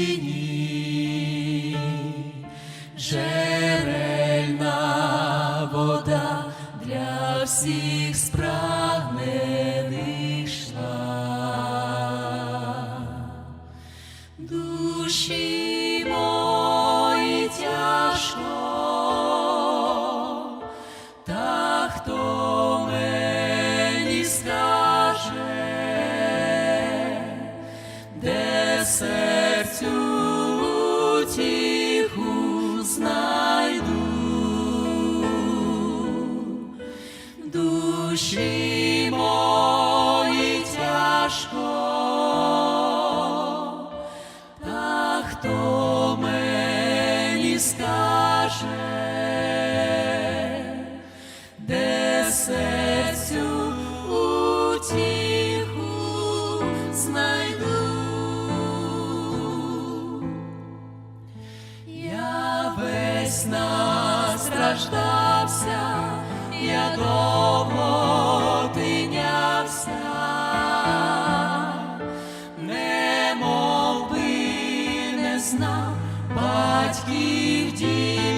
тіні, жерельна вода для всіх спрагнених. Душі мої тяжко, та хто мені скаже, де серцю утіху знайду, я весь настраждався, я до. нам батьків дітей.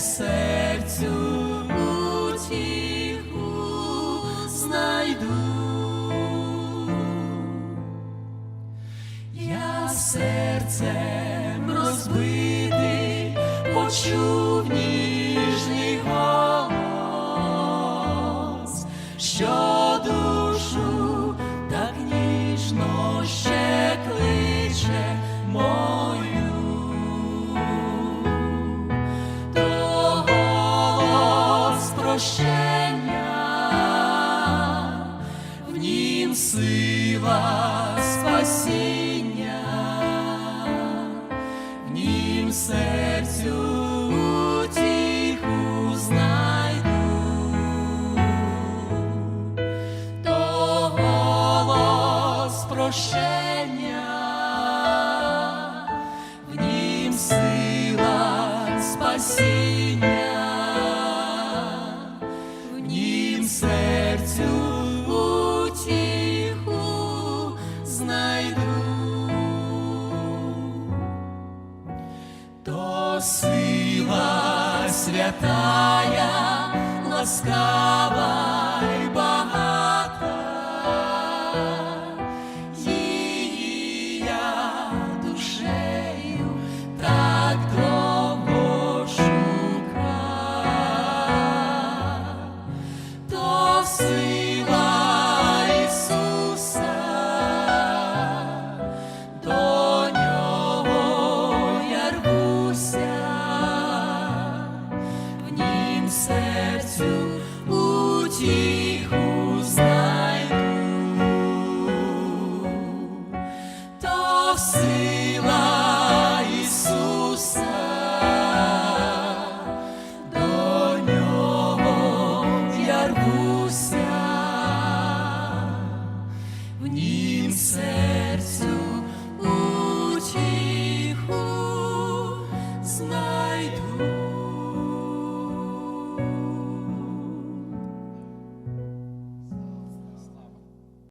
серцю утіху знайду, я серцем розбитий почув. прощення, в нім сила спасіння, в нім серцю утіху знайду, прощення. святая, ласкавая. last.